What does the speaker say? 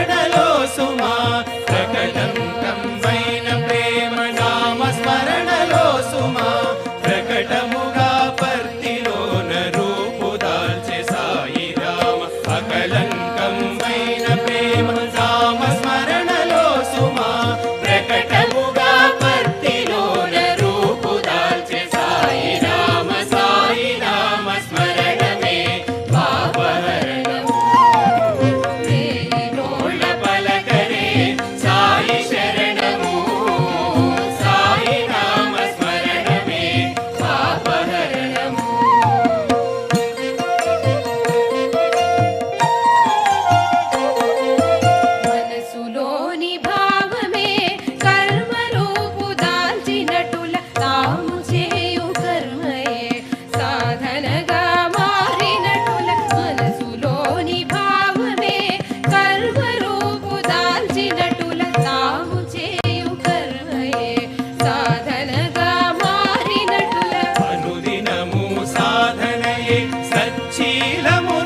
స్మరణలో సుమా ప్రకటంకం వైన ప్రేమ నామ స్మరణలో సుమా ప్రకటముగా పర్తిలోన రూపు దాల్చే సాయి రామ అకలంక శీలము